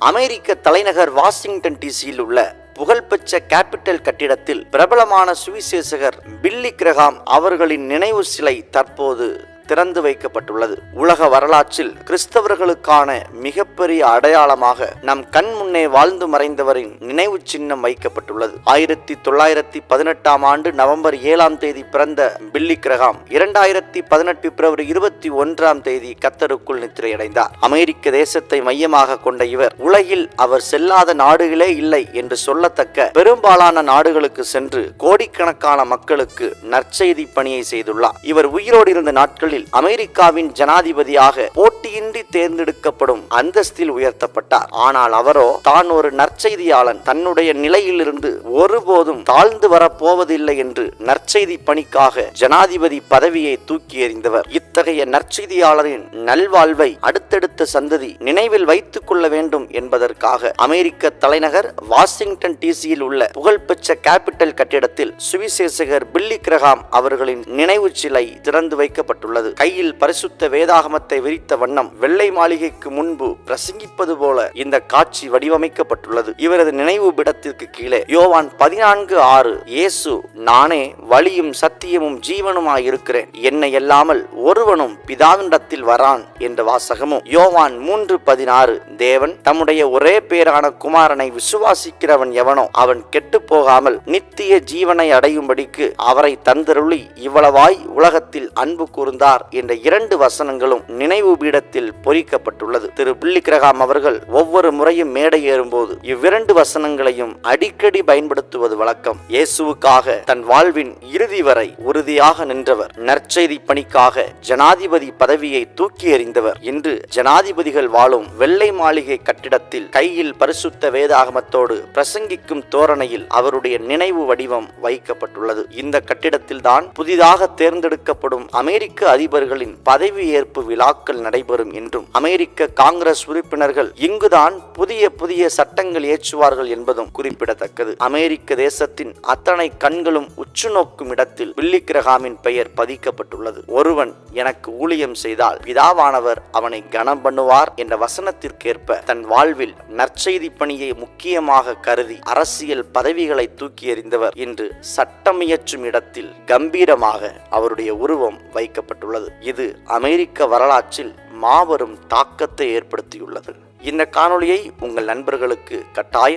அமெரிக்க தலைநகர் வாஷிங்டன் டிசியில் உள்ள புகழ்பெற்ற கேபிட்டல் கட்டிடத்தில் பிரபலமான சுவிசேஷகர் பில்லி கிரகாம் அவர்களின் நினைவு சிலை தற்போது திறந்து வைக்கப்பட்டுள்ளது. உலக வரலாற்றில் கிறிஸ்தவர்களுக்கான மிகப்பெரிய அடையாளமாக நம் கண் முன்னே வாழ்ந்து மறைந்தவரின் நினைவு சின்னம் வைக்கப்பட்டுள்ளது. ஆயிரத்தி தொள்ளாயிரத்தி பதினெட்டாம் ஆண்டு நவம்பர் ஏழாம் தேதி பிறந்த பில்லி கிரகாம் இரண்டாயிரத்தி பதினெட்டு பிப்ரவரி இருபத்தி ஒன்றாம் தேதி கத்தருக்குள் நித்திரையடைந்தார். அமெரிக்க தேசத்தை மையமாக கொண்ட இவர் உலகில் அவர் செல்லாத நாடுகளே இல்லை என்று சொல்லத்தக்க பெரும்பாலான நாடுகளுக்கு சென்று கோடிக்கணக்கான மக்களுக்கு நற்செய்தி பணியை செய்துள்ளார். இவர் உயிரோடு இருந்த நாட்களில் அமெரிக்காவின் ஜனாதிபதியாக போட்டியின்றி தேர்ந்தெடுக்கப்படும் அந்தஸ்தில் உயர்த்தப்பட்டார். ஆனால் அவரோ தான் ஒரு நற்செய்தியாளன். தன்னுடைய நிலையிலிருந்து ஒருபோதும் தாழ்ந்து வரப்போவதில்லை என்று நற்செய்தி பணிக்காக ஜனாதிபதி பதவியை தூக்கி எறிந்தவர். இத்தகைய நற்செய்தியாளரின் நல்வாழ்வை அடுத்தடுத்த சந்ததி நினைவில் வைத்துக் கொள்ள வேண்டும் என்பதற்காக அமெரிக்க தலைநகர் வாஷிங்டன் டிசியில் உள்ள புகழ்பெற்ற கேபிட்டல் கட்டிடத்தில் சுவிசேஷகர் பில்லி கிரகாம் அவர்களின் நினைவு சிலை திறந்து வைக்கப்பட்டுள்ளது. கையில் பரிசுத்த வேதாகமத்தை விரித்த வண்ணம் வெள்ளை மாளிகைக்கு முன்பு பிரசங்கிப்பது போல இந்த காட்சி வடிவமைக்கப்பட்டுள்ளது. இவரது நினைவு பிடத்திற்கு கீழே யோவான் பதினான்கு ஆறு இயேசு நானே வழியும் சத்தியமும் ஜீவனுமாய் இருக்கிறேன் என்னை அல்லாமல் ஒருவனும் பிதாவினிடத்தில் வரான் என்ற வாசகமும். யோவான் மூன்று பதினாறு தேவன் தம்முடைய ஒரே பேரான குமாரனை விசுவாசிக்கிறவன் எவனோ அவன் கெட்டு போகாமல் நித்திய ஜீவனை அடையும்படிக்கு அவரை தந்தருளி இவ்வளவாய் உலகத்தில் அன்பு கூர்ந்தார். என்ற இரண்டு வசனங்களும் நினைவு பீடத்தில் பொறிக்கப்பட்டுள்ளது. திரு பில்லிகிரகாம் அவர்கள் ஒவ்வொரு முறையும் மேடை ஏறும்போது இவ்விரண்டு வசனங்களையும் அடிக்கடி பயன்படுத்துவது வழக்கம். இயேசுவுக்காக தன் வாழ்வின் இறுதி வரை உறுதியாக நின்றவர். நற்செய்தி பணிக்காக ஜனாதிபதி பதவியை தூக்கி எறிந்தவர். இன்று ஜனாதிபதிகள் வாழும் வெள்ளை மாளிகை கட்டிடத்தில் கையில் பரிசுத்த வேதாகமத்தோடு பிரசங்கிக்கும் தோரணையில் அவருடைய நினைவு வடிவம் வைக்கப்பட்டுள்ளது. இந்த கட்டிடத்தில்தான் புதிதாக தேர்ந்தெடுக்கப்படும் அமெரிக்க அதிபர்களின் பதவி ஏற்பு விழாக்கள் நடைபெறும் என்றும் அமெரிக்க காங்கிரஸ் உறுப்பினர்கள் இங்குதான் புதிய புதிய சட்டங்கள் ஏற்றுவார்கள் என்பதும் குறிப்பிடத்தக்கது. அமெரிக்க தேசத்தின் அத்தனை கண்களும் உற்று நோக்கும் இடத்தில் பில்லி கிரகாமின் பெயர் பதிக்கப்பட்டுள்ளது. ஒருவன் எனக்கு ஊழியம் செய்தால் பிதாவானவர் அவனை கனம் பண்ணுவார் என்ற வசனத்திற்கேற்ப தன் வாழ்வில் நற்செய்தி பணியை முக்கியமாக கருதி அரசியல் பதவிகளை தூக்கி எறிந்தவர் இன்று சட்டமியற்றும் இடத்தில் கம்பீரமாக அவருடைய உருவம் வைக்கப்பட்டுள்ளது. இது அமெரிக்க வரலாற்றில் மாபெரும் தாக்கத்தை ஏற்படுத்தியுள்ளது. இந்த காணொளியை உங்கள் நண்பர்களுக்கு கட்டாயம்